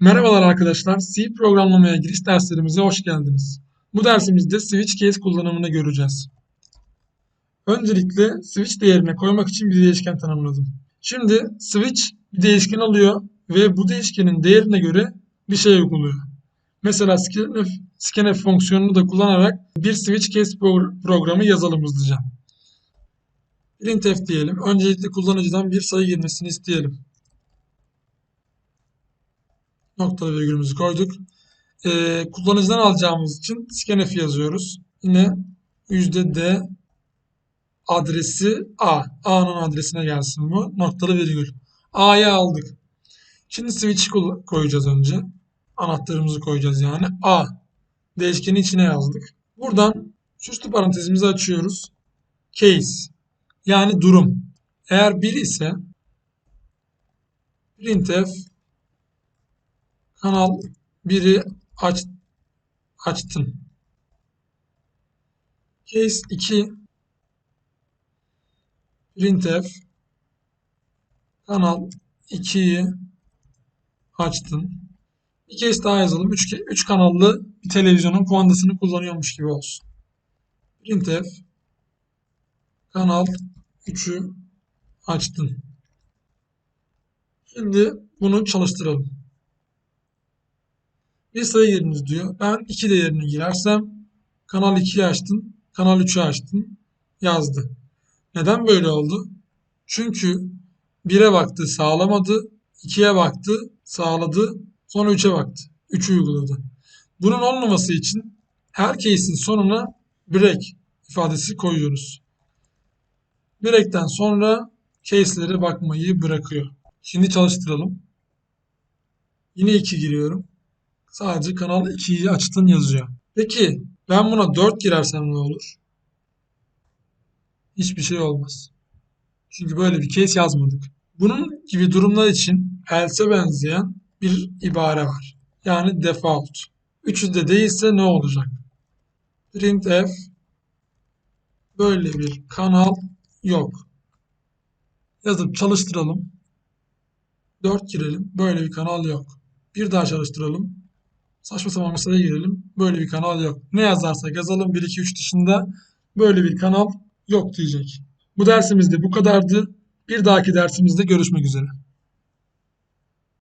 Merhabalar arkadaşlar, C programlamaya giriş derslerimize hoş geldiniz. Bu dersimizde switch case kullanımını göreceğiz. Öncelikle switch değerine koymak için bir değişken tanımladım. Şimdi switch bir değişken alıyor ve bu değişkenin değerine göre bir şey uyguluyor. Mesela scanf, scanf fonksiyonunu da kullanarak bir switch case pro- programı yazalım hızlıca. Printf diyelim. Öncelikle kullanıcıdan bir sayı girmesini isteyelim. Noktalı virgülümüzü koyduk. Ee, kullanıcıdan alacağımız için scanf yazıyoruz. Yine %d adresi A. A'nın adresine gelsin bu. Noktalı virgül. A'yı aldık. Şimdi switch koyacağız önce. Anahtarımızı koyacağız yani. A. Değişkeni içine yazdık. Buradan süslü parantezimizi açıyoruz. Case. Yani durum. Eğer 1 ise printf kanal 1'i aç, açtın. Case 2 printf kanal 2'yi açtın. Bir kez daha yazalım. 3 3 kanallı bir televizyonun kumandasını kullanıyormuş gibi olsun. Printf kanal 3'ü açtın. Şimdi bunu çalıştıralım. Bir sayı giriniz diyor. Ben 2 değerini girersem kanal 2'yi açtın, kanal 3'ü açtın yazdı. Neden böyle oldu? Çünkü 1'e baktı sağlamadı, 2'ye baktı sağladı, sonra 3'e baktı. 3'ü uyguladı. Bunun olmaması için her case'in sonuna break ifadesi koyuyoruz. Break'ten sonra case'lere bakmayı bırakıyor. Şimdi çalıştıralım. Yine 2 giriyorum. Sadece kanal 2'yi açtın yazıyor. Peki ben buna 4 girersem ne olur? Hiçbir şey olmaz. Çünkü böyle bir case yazmadık. Bunun gibi durumlar için else'e benzeyen bir ibare var. Yani default. Üçü de değilse ne olacak? Printf böyle bir kanal yok. Yazıp çalıştıralım. 4 girelim. Böyle bir kanal yok. Bir daha çalıştıralım. Saçma sapan sayı girelim. Böyle bir kanal yok. Ne yazarsak yazalım 1, 2, 3 dışında böyle bir kanal yok diyecek. Bu dersimizde bu kadardı. Bir dahaki dersimizde görüşmek üzere.